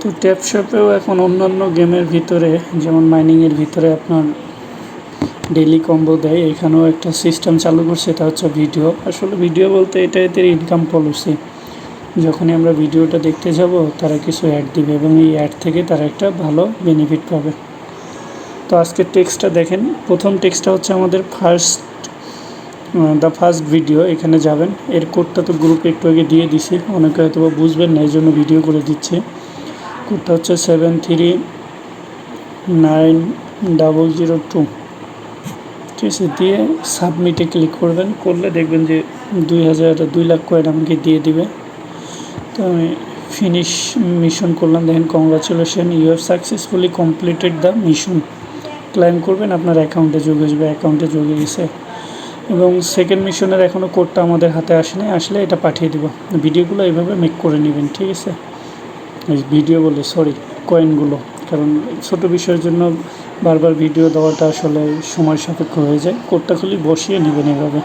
তো ট্যাপ শপেও এখন অন্যান্য গেমের ভিতরে, যেমন মাইনিংয়ের ভিতরে আপনার ডেইলি কম্বো দেয়, এখানেও একটা সিস্টেম চালু করছে, এটা হচ্ছে ভিডিও। আসলে ভিডিও বলতে এটা এদের ইনকাম পলিসি যখনই আমরা ভিডিওটা দেখতে যাব, তারা কিছু অ্যাড দিবে এবং এই অ্যাড থেকে তারা একটা ভালো বেনিফিট পাবে। তো আজকের টেক্সটটা দেখেন। প্রথম টেক্সটটা হচ্ছে আমাদের ফার্স্ট দ্য ফার্স্ট ভিডিও এখানে যাবেন। এর কোডটা তো গ্রুপে একটু আগে দিয়ে দিছি। অনেকে হয়তো বুঝবেন না এই জন্য ভিডিও করে দিচ্ছে। কোডটা হচ্ছে? Seven three nine double zero two ঠিক আছে, দিয়ে সাবমিটে ক্লিক করবেন। করলে দেখবেন যে দুই হাজার, দুই লাখ কয়েন আমাকে দিয়ে দিবে। তো আমি ফিনিশ মিশন করলাম। দেখেন congratulation you have successfully completed the mission claim করবেন, আপনার অ্যাকাউন্টে যোগ আসবে অ্যাকাউন্টে যোগ গেছে। এবং সেকেন্ড মিশনের এখনও কোডটা আমাদের হাতে আসেনি। আসলে এটা পাঠিয়ে দেবো। ভিডিওগুলো এইভাবে মেক করে নেবেন, ঠিক আছে? ভিডিও বলে সরি কয়েনগুলো কারণ ছোট বিষয়ের জন্য বারবার ভিডিও দেওয়াটা আসলে সময় সাপেক্ষ হয়ে যায়। কোর্টটা খালি বসিয়ে নেবেন এভাবে।